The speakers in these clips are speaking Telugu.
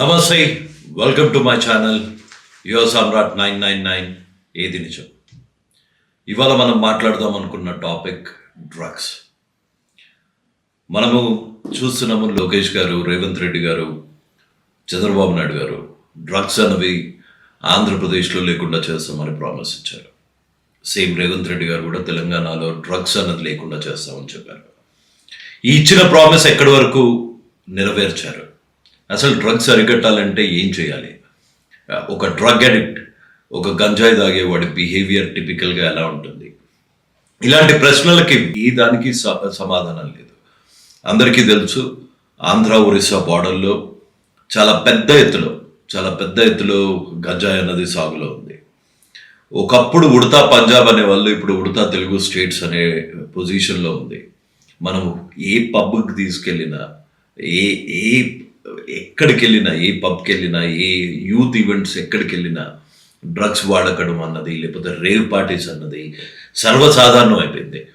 నమస్తే వెల్కమ్ టు మై ఛానల్ యువ సామ్రాట్ నైన్ నైన్ నైన్ ఏది నిజం ఇవాళ మనం మాట్లాడదాం అనుకున్న టాపిక్ డ్రగ్స్ మనము చూస్తున్నాము లోకేష్ గారు రేవంత్ రెడ్డి గారు చంద్రబాబు నాయుడు గారు డ్రగ్స్ అనేవి ఆంధ్రప్రదేశ్లో లేకుండా చేస్తామని ప్రామిస్ ఇచ్చారు. సేమ్ రేవంత్ రెడ్డి గారు కూడా తెలంగాణలో డ్రగ్స్ అన్నది లేకుండా చేస్తామని చెప్పారు. ఈ ఇచ్చిన ప్రామిస్ ఎక్కడి వరకు నెరవేర్చారు? అసలు డ్రగ్స్ అరికట్టాలంటే ఏం చేయాలి? ఒక డ్రగ్ అడిక్ట్ ఒక గంజాయి తాగేవాడి బిహేవియర్ టిపికల్గా ఎలా ఉంటుంది? ఇలాంటి ప్రశ్నలకి ఈ దానికి స- సమాధానం లేదు. అందరికీ తెలుసు ఆంధ్ర ఒరిస్సా బార్డర్లో చాలా పెద్ద ఎత్తులో చాలా పెద్ద ఎత్తులో గంజాయి అన్నది సాగులో ఉంది. ఒకప్పుడు ఉడతా పంజాబ్ అనే వాళ్ళు ఇప్పుడు ఉడతా తెలుగు స్టేట్స్ అనే పొజిషన్లో ఉంది. మనం ఏ పబ్కి తీసుకెళ్ళినా ఏ ఏ ఎక్కడికి వెళ్ళినా ఏ పబ్కి వెళ్ళినా ఏ యూత్ ఈవెంట్స్ ఎక్కడికి వెళ్ళినా డ్రగ్స్ వాడకడం అన్నది లేకపోతే రేవ్ పార్టీస్ అన్నది సర్వసాధారణం అయిపోయింది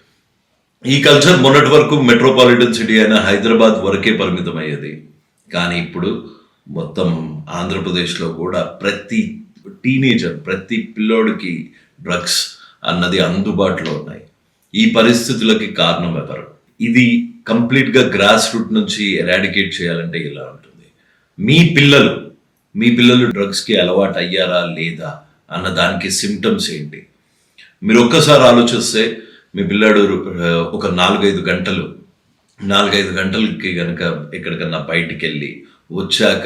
ఈ కల్చర్ మొన్నటి వరకు మెట్రోపాలిటన్ సిటీ అయిన హైదరాబాద్ వరకే పరిమితం అయ్యేది కానీ ఇప్పుడు మొత్తం ఆంధ్రప్రదేశ్లో కూడా ప్రతి టీనేజర్ ప్రతి పిల్లోడికి డ్రగ్స్ అన్నది అందుబాటులో ఉన్నాయి. ఈ పరిస్థితులకి కారణం ఎవరు? ఇది కంప్లీట్గా గ్రాస్ రూట్ నుంచి ఎరాడికేట్ చేయాలంటే ఇలా ఉంటుంది. మీ పిల్లలు మీ పిల్లలు డ్రగ్స్కి అలవాటు అయ్యారా లేదా అన్న దానికి సిమ్టమ్స్ ఏంటి? మీరు ఒక్కసారి ఆలోచిస్తే మీ పిల్లాడు ఒక నాలుగైదు గంటలు నాలుగైదు గంటలకి కనుక ఎక్కడికన్నా బయటికి వెళ్ళి వచ్చాక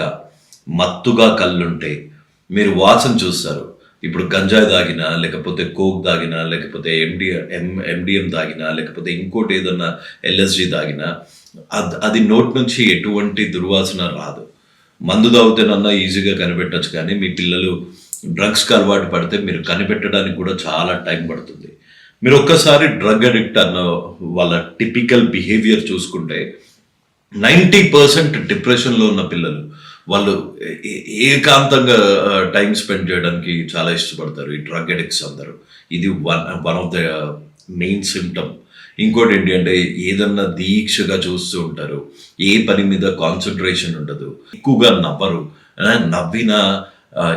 మత్తుగా కళ్ళుంటే మీరు వాసన చూస్తారు. ఇప్పుడు గంజాయి తాగినా లేకపోతే కోక్ తాగినా లేకపోతే ఎండి ఎం ఎండిఎం తాగినా లేకపోతే ఇంకోటి ఏదన్నా ఎల్ఎస్జి తాగినా అది అది నోట్ నుంచి ఎటువంటి దుర్వాసన రాదు. మందు తాగుతేనన్నా ఈజీగా కనిపెట్టచ్చు కానీ మీ పిల్లలు డ్రగ్స్కి అలవాటు పడితే మీరు కనిపెట్టడానికి కూడా చాలా టైం పడుతుంది. మీరు ఒక్కసారి డ్రగ్ అడిక్ట్ అన్న వాళ్ళ టిపికల్ బిహేవియర్ చూసుకుంటే నైంటీ పర్సెంట్ డిప్రెషన్లో ఉన్న పిల్లలు వాళ్ళు ఏకాంతంగా టైం స్పెండ్ చేయడానికి చాలా ఇష్టపడతారు. ఈ డ్రగ్ ఎడిక్స్ అందరూ. ఇది one one of the main symptom ఇంకోటి ఏంటి అంటే ఏదన్నా దీక్షగా చూస్తూ ఉంటారు. ఏ పని మీద కాన్సన్ట్రేషన్ ఉండదు. ఎక్కువగా నవ్వరు. నవ్విన నవ్వినా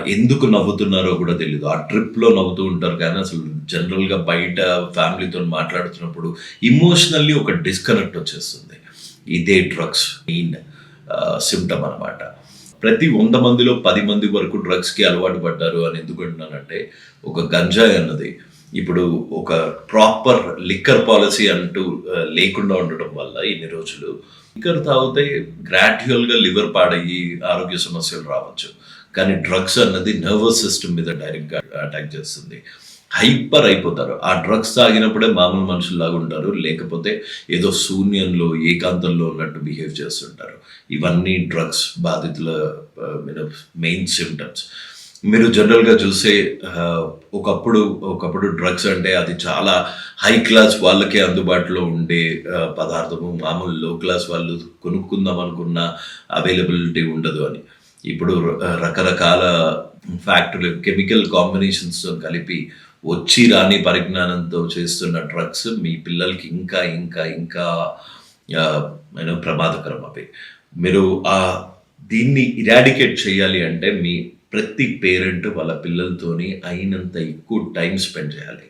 ఎందుకు నవ్వుతున్నారో కూడా తెలియదు ఆ ట్రిప్లో నవ్వుతూ ఉంటారు కానీ అసలు జనరల్గా బయట ఫ్యామిలీతో మాట్లాడుతున్నప్పుడు ఇమోషనల్లీ ఒక డిస్కనెక్ట్ వచ్చేస్తుంది. ఇదే డ్రగ్స్ మెయిన్ సిమ్టమ్ అన్నమాట. ప్రతి వంద మందిలో పది మంది వరకు డ్రగ్స్కి అలవాటు పడ్డారు అని ఎందుకు అంటున్నానంటే ఒక గంజాయి అన్నది. ఇప్పుడు ఒక ప్రాపర్ లిక్కర్ పాలసీ అంటూ లేకుండా ఉండడం వల్ల ఇన్ని రోజులు లిక్కర్ తాగితే గ్రాడ్యువల్గా లివర్ పాడయ్యి ఆరోగ్య సమస్యలు రావచ్చు. కానీ డ్రగ్స్ అన్నది నర్వస్ సిస్టమ్ మీద డైరెక్ట్గా అటాక్ చేస్తుంది. హైపర్ అయిపోతారు. ఆ డ్రగ్స్ తాగినప్పుడే మామూలు మనుషుల్లాగా ఉంటారు. లేకపోతే ఏదో శూన్యంలో ఏకాంతంలో ఉన్నట్టు బిహేవ్ చేస్తుంటారు. ఇవన్నీ డ్రగ్స్ బాధితుల మెయిన్ సిమ్టమ్స్ మీరు జనరల్గా చూసే ఒకప్పుడు ఒకప్పుడు డ్రగ్స్ అంటే అది చాలా హై క్లాస్ వాళ్ళకే అందుబాటులో ఉండే పదార్థము. మామూలు లో క్లాస్ వాళ్ళు కొనుక్కుందాం అనుకున్న అవైలబిలిటీ ఉండదు అని. ఇప్పుడు రకరకాల ఫ్యాక్టరీలు కెమికల్ కాంబినేషన్స్తో కలిపి వచ్చి రాని పరిజ్ఞానంతో చేస్తున్న డ్రగ్స్ మీ పిల్లలకి ఇంకా ఇంకా ఇంకా నేను ప్రమాదకరం అవి. మీరు ఆ దీన్ని ఇరాడికేట్ చేయాలి అంటే మీ ప్రతి పేరెంట్ వాళ్ళ పిల్లలతోని అయినంత ఎక్కువ టైం స్పెండ్ చేయాలి.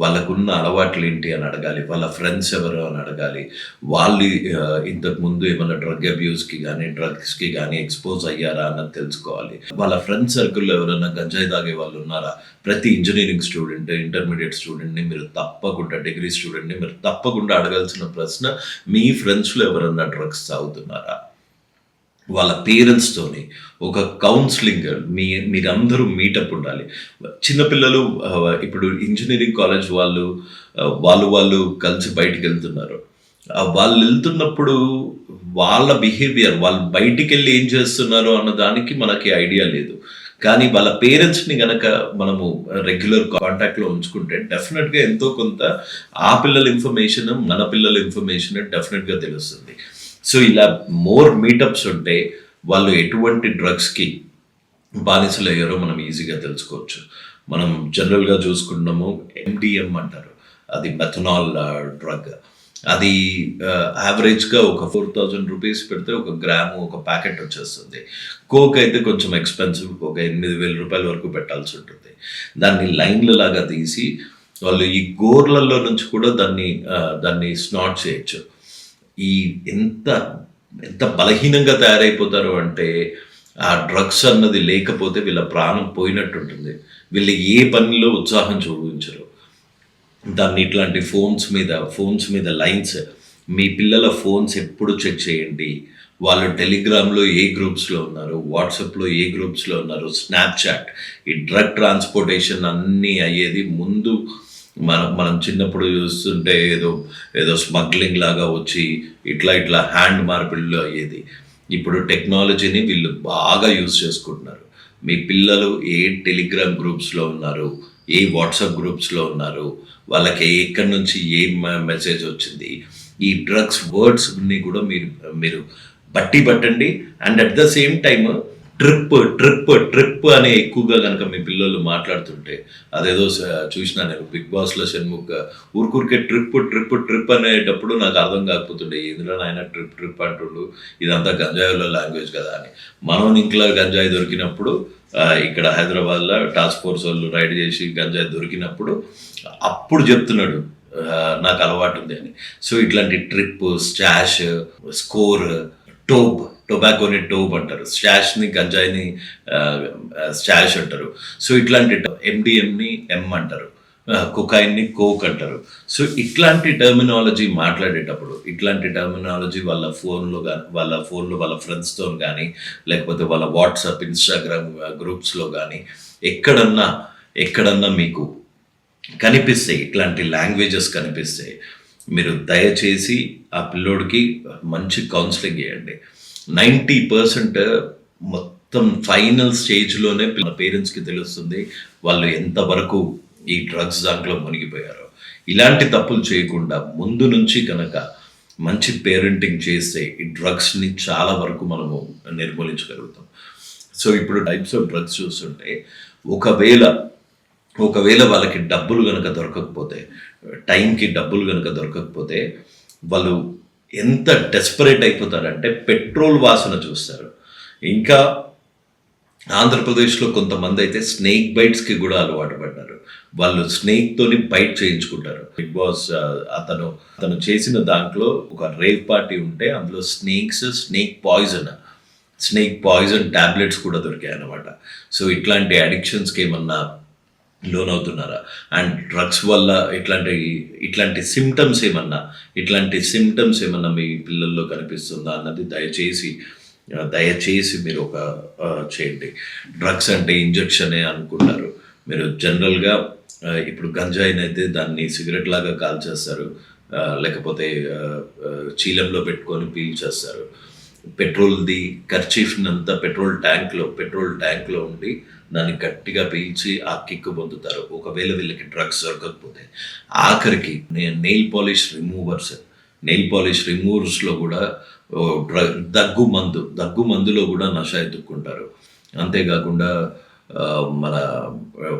వాళ్ళకున్న అలవాట్లు ఏంటి అని అడగాలి వాళ్ళ ఫ్రెండ్స్ ఎవరు అని అడగాలి. వాళ్ళు ఇంతకుముందు ఇంతకు ముందు ఏమైనా డ్రగ్ అబ్యూస్కి కానీ డ్రగ్స్కి కానీ ఎక్స్పోజ్ అయ్యారా అన్నది తెలుసుకోవాలి. వాళ్ళ ఫ్రెండ్ సర్కిల్లో ఎవరైనా గంజాయి తాగే వాళ్ళు ఉన్నారా? ప్రతి ఇంజనీరింగ్ స్టూడెంట్ ఇంటర్మీడియట్ స్టూడెంట్ని మీరు తప్పకుండా డిగ్రీ స్టూడెంట్ని మీరు తప్పకుండా అడగాల్సిన ప్రశ్న మీ ఫ్రెండ్స్లో ఎవరన్నా డ్రగ్స్ తాగుతున్నారా? వాళ్ళ పేరెంట్స్తోని ఒక కౌన్సిలింగ్ మీ మీరందరూ మీటప్ ఉండాలి. చిన్నపిల్లలు ఇప్పుడు ఇంజనీరింగ్ కాలేజ్ వాళ్ళు వాళ్ళు వాళ్ళు కలిసి బయటికి వెళ్తున్నారు. వాళ్ళు వెళ్తున్నప్పుడు వాళ్ళ బిహేవియర్ వాళ్ళు బయటికి వెళ్ళి ఏం చేస్తున్నారు అన్న దానికి మనకి ఐడియా లేదు. కానీ వాళ్ళ పేరెంట్స్ని గనక మనము రెగ్యులర్ కాంటాక్ట్లో ఉంచుకుంటే డెఫినెట్గా ఎంతో కొంత ఆ పిల్లల ఇన్ఫర్మేషన్ మన పిల్లల ఇన్ఫర్మేషన్ డెఫినెట్గా తెలుస్తుంది. సో ఇలా మోర్ మీటప్స్ ఉంటే వాళ్ళు ఎటువంటి డ్రగ్స్కి బానిసలు అయ్యారో మనం ఈజీగా తెలుసుకోవచ్చు. మనం జనరల్గా చూసుకున్నాము ఎండిఎం అంటారు. అది మెథనాల్ డ్రగ్ అది యావరేజ్గా ఒక ఫోర్ థౌజండ్ రూపీస్ పెడితే ఒక గ్రాము ఒక ప్యాకెట్ వచ్చేస్తుంది. కోక్ అయితే కొంచెం ఎక్స్పెన్సివ్ ఒక ఎనిమిది వేల రూపాయల వరకు పెట్టాల్సి ఉంటుంది. దాన్ని లైన్ల లాగా తీసి వాళ్ళు ఈ గోర్లలో నుంచి కూడా దాన్ని దాన్ని స్నాట్ చేయొచ్చు. ఈ ఎంత ఎంత బలహీనంగా తయారైపోతారు అంటే ఆ డ్రగ్స్ అన్నది లేకపోతే వీళ్ళ ప్రాణం పోయినట్టు ఉంటుంది వీళ్ళు ఏ పనిలో ఉత్సాహం చూపించరు. దాన్ని ఇట్లాంటి ఫోన్స్ మీద ఫోన్స్ మీద లైన్స్ మీ పిల్లల ఫోన్స్ ఎప్పుడు చెక్ చేయండి. వాళ్ళు టెలిగ్రామ్లో ఏ గ్రూప్స్లో ఉన్నారు వాట్సాప్లో ఏ గ్రూప్స్లో ఉన్నారు స్నాప్చాట్ ఈ డ్రగ్ ట్రాన్స్పోర్టేషన్ అన్నీ అయ్యేది ముందు మనం మనం చిన్నప్పుడు చూస్తుంటే ఏదో ఏదో స్మగ్లింగ్ లాగా వచ్చి ఇట్లా ఇట్లా హ్యాండ్ మార్పిడిలో అయ్యేది. ఇప్పుడు టెక్నాలజీని వీళ్ళు బాగా యూజ్ చేసుకుంటున్నారు. మీ పిల్లలు ఏ టెలిగ్రామ్ గ్రూప్స్లో ఉన్నారు? ఏ వాట్సాప్ గ్రూప్స్లో ఉన్నారు? వాళ్ళకి ఎక్కడి నుంచి ఏ మెసేజ్ వచ్చింది? ఈ డ్రగ్స్ వర్డ్స్ని కూడా మీరు మీరు బట్టి పట్టండి. And at the same time trip trip trip అని ఎక్కువగా కనుక మీ పిల్లలు మాట్లాడుతుంటే అదేదో స- చూసినా నేను బిగ్ బాస్లో షణ్ముఖ్ ఊరికూరికే ట్రిప్ ట్రిప్ ట్రిప్ అనేటప్పుడు నాకు అర్థం కాకపోతుండే ఇందులో ఆయన ట్రిప్ ట్రిప్ అంటుండు? ఇదంతా గంజాయిలో లాంగ్వేజ్ కదా అని. మనం ఇంట్లో గంజాయి దొరికినప్పుడు ఇక్కడ హైదరాబాద్లో టాస్క్ ఫోర్స్ వాళ్ళు రైడ్ చేసి గంజాయి దొరికినప్పుడు అప్పుడు చెప్తున్నాడు నాకు అలవాటు ఉంది అని. సో ఇట్లాంటి ట్రిప్ స్టాష్ స్కోర్ టోబ్ టొబాకోని టోబ్ అంటారు. స్టాష్ని గంజాయిని స్టాష్ అంటారు. సో ఇట్లాంటి ఎండిఎంని ఎం అంటారు. కుకాయిన్ని కోక్ అంటారు. సో ఇట్లాంటి టర్మినాలజీ మాట్లాడేటప్పుడు ఇట్లాంటి టర్మినాలజీ వాళ్ళ ఫోన్లో కానీ వాళ్ళ ఫోన్లో వాళ్ళ ఫ్రెండ్స్తో కానీ లేకపోతే వాళ్ళ వాట్సాప్ ఇన్స్టాగ్రామ్ గ్రూప్స్లో కానీ ఎక్కడన్నా ఎక్కడన్నా మీకు కనిపిస్తాయి ఇట్లాంటి లాంగ్వేజెస్ కనిపిస్తాయి మీరు దయచేసి ఆ పిల్లోడికి మంచి కౌన్సిలింగ్ చేయండి. నైంటీ పర్సెంట్ మొత్తం ఫైనల్ స్టేజ్లోనే పిల్లల పేరెంట్స్కి తెలుస్తుంది వాళ్ళు ఎంతవరకు ఈ డ్రగ్స్ దాంట్లో మునిగిపోయారో. ఇలాంటి తప్పులు చేయకుండా ముందు నుంచి కనుక మంచి పేరెంటింగ్ చేస్తే ఈ డ్రగ్స్ని చాలా వరకు మనము నిర్మూలించగలుగుతాం. సో ఇప్పుడు టైప్స్ ఆఫ్ డ్రగ్స్ చూస్తుంటే ఒకవేళ ఒకవేళ వాళ్ళకి డబ్బులు కనుక దొరకకపోతే టైంకి డబ్బులు కనుక దొరకకపోతే వాళ్ళు ఎంత డెస్పరేట్ అయిపోతారంటే పెట్రోల్ వాసన చూస్తారు. ఇంకా ఆంధ్రప్రదేశ్లో కొంతమంది అయితే స్నేక్ బైట్స్కి కూడా అలవాటు పడ్డారు. వాళ్ళు స్నేక్తోని బైట్ చేయించుకుంటారు. బిగ్ బాస్ అతను అతను చేసిన దాంట్లో ఒక రేవ్ పార్టీ ఉంటే అందులో snakes snake poison snake poison tablets కూడా దొరికాయి అన్నమాట సో ఇట్లాంటి అడిక్షన్స్కి ఏమన్నా లోనవుతున్నారా? అండ్ డ్రగ్స్ వల్ల ఇట్లాంటి ఇట్లాంటి సిమ్టమ్స్ ఏమన్నా ఇట్లాంటి సిమ్టమ్స్ ఏమన్నా మీ పిల్లల్లో కనిపిస్తుందా అన్నది దయచేసి దయచేసి మీరు ఒక చేయండి. డ్రగ్స్ అంటే ఇంజెక్షనే అనుకుంటారు. మీరు జనరల్గా ఇప్పుడు గంజాయిని అయితే దాన్ని సిగరెట్ లాగా కాల్చేస్తారు. లేకపోతే చీలంలో పెట్టుకొని పీల్చేస్తారు. పెట్రోల్ది ఖర్చీఫ్నంతా పెట్రోల్ ట్యాంక్లో పెట్రోల్ ట్యాంక్లో ఉండి దాన్ని గట్టిగా పీల్చి ఆ కిక్ పొందుతారు. ఒకవేళ వీళ్ళకి డ్రగ్స్ దొరకకపోతే. ఆఖరికి nail polish removers. Nail polish రిమూవర్స్లో కూడా డ్రగ్ దగ్గు మందు దగ్గు మందులో కూడా నష ఎత్తుక్కుంటారు. అంతేకాకుండా మన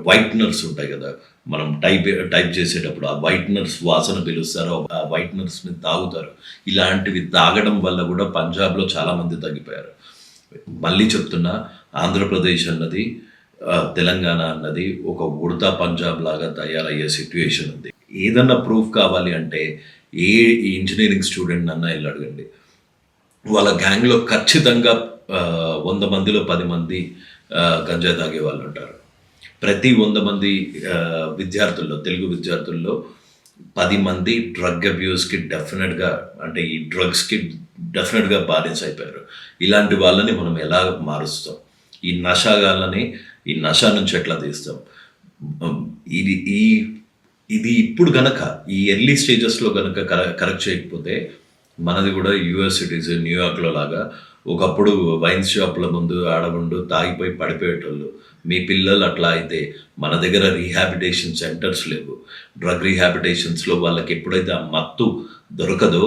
వైట్నర్స్ ఉంటాయి కదా. మనం టైప్ టైప్ చేసేటప్పుడు ఆ వైట్నర్స్ వాసన పిలుస్తారు ఆ వైట్నర్స్ని తాగుతారు. ఇలాంటివి తాగడం వల్ల కూడా పంజాబ్లో చాలామంది తగ్గిపోయారు. మళ్ళీ చెప్తున్నా ఆంధ్రప్రదేశ్ అన్నది తెలంగాణ అన్నది ఒక ఉడతా పంజాబ్ లాగా తయారయ్యే సిట్యుయేషన్ ఉంది. ఏదన్నా ప్రూఫ్ కావాలి అంటే ఏ ఇంజనీరింగ్ స్టూడెంట్ అన్నా వెళ్ళి అడగండి. వాళ్ళ గ్యాంగ్లో ఖచ్చితంగా వంద మందిలో పది మంది ఆ, గంజాయి తాగే వాళ్ళు ఉంటారు. ప్రతి వంద మంది విద్యార్థుల్లో తెలుగు విద్యార్థుల్లో పది మంది డ్రగ్ అబ్యూస్కి డెఫినెట్గా అంటే ఈ డ్రగ్స్కి డెఫినెట్గా బానిస అయిపోయారు. ఇలాంటి వాళ్ళని మనం ఎలా మారుస్తాం? ఈ నషాగాళ్ళని ఈ నష నుంచి ఎట్లా తీస్తాం? ఇది ఈ ఇది ఇప్పుడు గనక ఈ ఎర్లీ స్టేజెస్లో గనక కరెక్ట్ చేయకపోతే మనది కూడా యుఎస్ సిటీస్ న్యూయార్క్లో లాగా ఒకప్పుడు వైన్ షాప్ల ముందు ఆడముండు తాగిపోయి పడిపోయేటోళ్ళు. మీ పిల్లలు అట్లా అయితే మన దగ్గర రీహాబిటేషన్ సెంటర్స్ లేవు. డ్రగ్ రీహాబిటేషన్స్లో వాళ్ళకి ఎప్పుడైతే ఆ మత్తు దొరకదో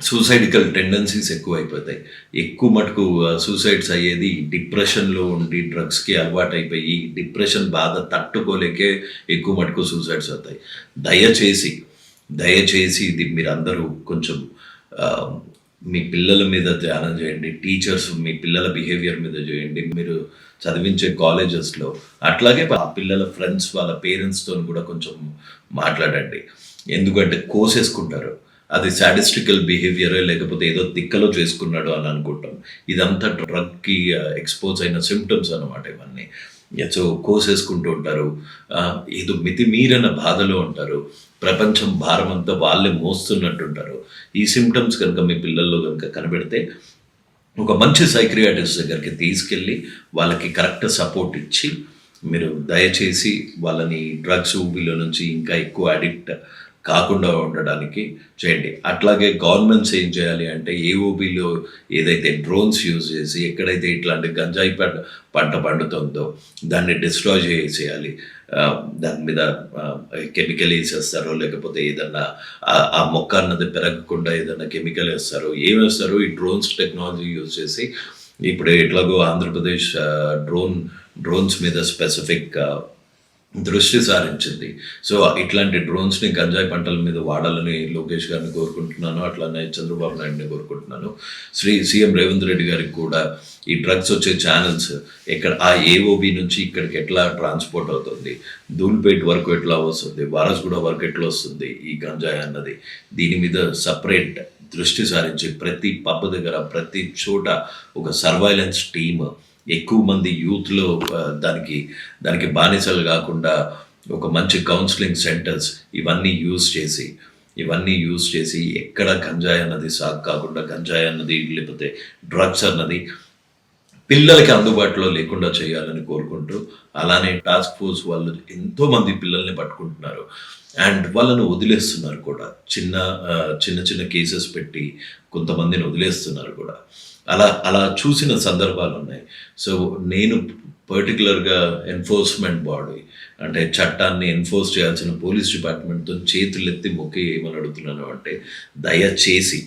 సూసైడికల్ టెండెన్సీస్ ఎక్కువ అయిపోతాయి ఎక్కువ మటుకు సూసైడ్స్ అయ్యేది డిప్రెషన్లో ఉండి డ్రగ్స్కి అలవాటు అయిపోయి డిప్రెషన్ బాధ తట్టుకోలేకే ఎక్కువ మటుకు సూసైడ్స్ అవుతాయి. దయచేసి దయచేసి ఇది మీరందరూ కొంచెం మీ పిల్లల మీద ధ్యానం చేయండి టీచర్స్ మీ పిల్లల బిహేవియర్ మీద చేయండి. మీరు చదివించే కాలేజెస్లో అట్లాగే ఆ పిల్లల ఫ్రెండ్స్ వాళ్ళ పేరెంట్స్తో కూడా కొంచెం మాట్లాడండి. ఎందుకంటే కోసేసుకుంటారు. అది సాడిస్టికల్ బిహేవియర్ లేకపోతే ఏదో తిక్కలో చేసుకున్నాడు అని అనుకుంటాం. ఇదంతా డ్రగ్కి ఎక్స్పోజ్ అయిన సిమ్టమ్స్ అనమాట ఇవన్నీ. సో కోసేసుకుంటూ ఉంటారు. ఏదో మితిమీరిన బాధలో ఉంటారు. ప్రపంచం భారం అంతా వాళ్ళే మోస్తున్నట్టుంటారు. ఈ సిమ్టమ్స్ కనుక మీ పిల్లల్లో కనుక కనబెడితే ఒక మంచి సైక్రియాటిస్ట్ దగ్గరికి తీసుకెళ్ళి వాళ్ళకి కరెక్ట్ సపోర్ట్ ఇచ్చి మీరు దయచేసి వాళ్ళని డ్రగ్స్ ఊబిలో నుంచి ఇంకా ఎక్కువ అడిక్ట్ కాకుండా ఉండడానికి చేయండి. అట్లాగే గవర్నమెంట్స్ ఏం చేయాలి అంటే ఏఓబిలో ఏదైతే డ్రోన్స్ యూజ్ చేసి ఎక్కడైతే ఇట్లాంటి గంజాయి పంట పంట పండుతుందో దాన్ని డిస్ట్రాయ్ చేసేయాలి. దాని మీద కెమికల్ వేసేస్తారో లేకపోతే ఏదన్నా ఆ- మొక్క అన్నది పెరగకుండా ఏదన్నా కెమికల్ వేస్తారో ఏం వేస్తారో ఈ డ్రోన్స్ టెక్నాలజీ యూజ్ చేసి ఇప్పుడు ఎట్లాగో ఆంధ్రప్రదేశ్ డ్రోన్ డ్రోన్స్ మీద స్పెసిఫిక్ దృష్టి సారించింది. సో ఇట్లాంటి డ్రోన్స్ని గంజాయి పంటల మీద వాడాలని లోకేష్ గారిని కోరుకుంటున్నాను. అట్లానే చంద్రబాబు నాయుడిని కోరుకుంటున్నాను. శ్రీ సీఎం రేవంత్ రెడ్డి గారికి కూడా ఈ డ్రగ్స్ వచ్చే ఛానల్స్ ఇక్కడ ఆ ఏఓబి నుంచి ఇక్కడికి ఎట్లా ట్రాన్స్పోర్ట్ అవుతుంది? దూల్పేట్ వరకు ఎట్లా వస్తుంది? వారస్గూడ వరకు ఎట్లా వస్తుంది ఈ గంజాయి అన్నది? దీని మీద సపరేట్ దృష్టి సారించి ప్రతి పబ్ దగ్గర ప్రతి చోట ఒక సర్వైలెన్స్ టీమ్ ఎక్కువ మంది యూత్లో దానికి దానికి బానిసలు కాకుండా ఒక మంచి కౌన్సిలింగ్ సెంటర్స్ ఇవన్నీ యూజ్ చేసి ఇవన్నీ యూజ్ చేసి ఎక్కడ గంజాయి అన్నది సాగు కాకుండా గంజాయి అన్నది లేకపోతే డ్రగ్స్ అన్నది పిల్లలకి అందుబాటులో లేకుండా చేయాలని కోరుకుంటూ అలానే టాస్క్ ఫోర్స్ వాళ్ళు ఎంతో మంది పిల్లల్ని పట్టుకుంటున్నారు. అండ్ వాళ్ళను వదిలేస్తున్నారు కూడా. చిన్న చిన్న చిన్న కేసెస్ పెట్టి కొంతమందిని వదిలేస్తున్నారు కూడా. అలా అలా చూసిన సందర్భాలు ఉన్నాయి. సో నేను పర్టికులర్గా ఎన్ఫోర్స్మెంట్ బాడీ అంటే చట్టాన్ని ఎన్ఫోర్స్ చేయాల్సిన పోలీస్ డిపార్ట్మెంట్తో చేతులెత్తి మొక్కి ఏమని అడుగుతున్నాను అంటే దయచేసి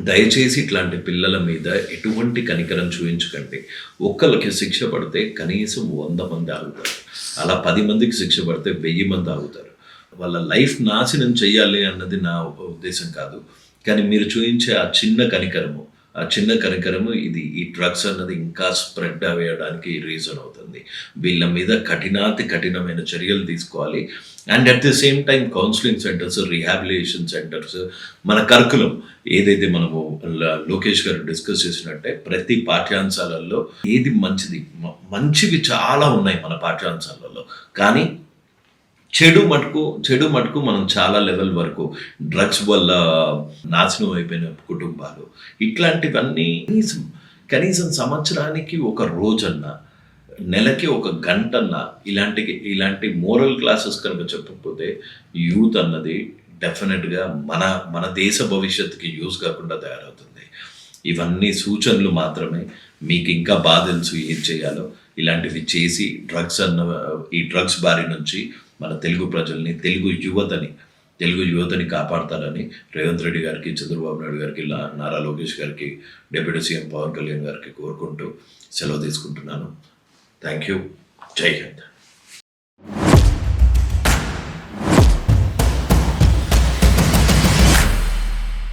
దయచేసి ఇట్లాంటి పిల్లల మీద ఎటువంటి కనికరం చూపించకండి. ఒక్కరికి శిక్ష పడితే కనీసం వంద మంది ఆగుతారు. అలా పది మందికి శిక్ష పడితే వెయ్యి మంది ఆగుతారు. వాళ్ళ లైఫ్ నాశనం చేయాలి అన్నది నా ఉద్దేశం కాదు. కానీ మీరు చూపించే ఆ చిన్న కనికరము ఆ చిన్న కనికరము ఇది ఈ డ్రగ్స్ అన్నది ఇంకా స్ప్రెడ్ అవ్వడానికి రీజన్ అవుతుంది. వీళ్ళ మీద కఠినాతి కఠినమైన చర్యలు తీసుకోవాలి. And at the same time counselling centres rehabilitation centres మన కరికులం ఏదైతే మనము లోకేష్ గారు డిస్కస్ చేసినట్టే ప్రతి పాఠ్యాంశాలలో ఏది మంచిది మంచివి చాలా ఉన్నాయి మన పాఠ్యాంశాలలో. కానీ చెడు మటుకు చెడు మటుకు మనం చాలా లెవెల్ వరకు డ్రగ్స్ వల్ల నాశనం అయిపోయిన కుటుంబాలు. ఇట్లాంటివన్నీ కనీసం కనీసం సంవత్సరానికి ఒక రోజన్నా నెలకి ఒక గంటన్న ఇలాంటి ఇలాంటి మోరల్ క్లాసెస్ కనుక చెప్పకపోతే యూత్ అన్నది డెఫినెట్గా మన మన దేశ భవిష్యత్తుకి యూజ్ కాకుండా తయారవుతుంది. ఇవన్నీ సూచనలు మాత్రమే మీకు ఇంకా బాగా తెలుసు ఏం చేయాలో. ఇలాంటివి చేసి డ్రగ్స్ అన్న ఈ డ్రగ్స్ బారి నుంచి మన తెలుగు ప్రజల్ని తెలుగు యువతని తెలుగు యువతని కాపాడతారని రేవంత్ రెడ్డి గారికి చంద్రబాబు నాయుడు గారికి నారా లోకేష్ గారికి డిప్యూటీ సీఎం పవన్ కళ్యాణ్ గారికి కోరుకుంటూ సెలవు తీసుకుంటున్నాను. Thank you. జై హింద్.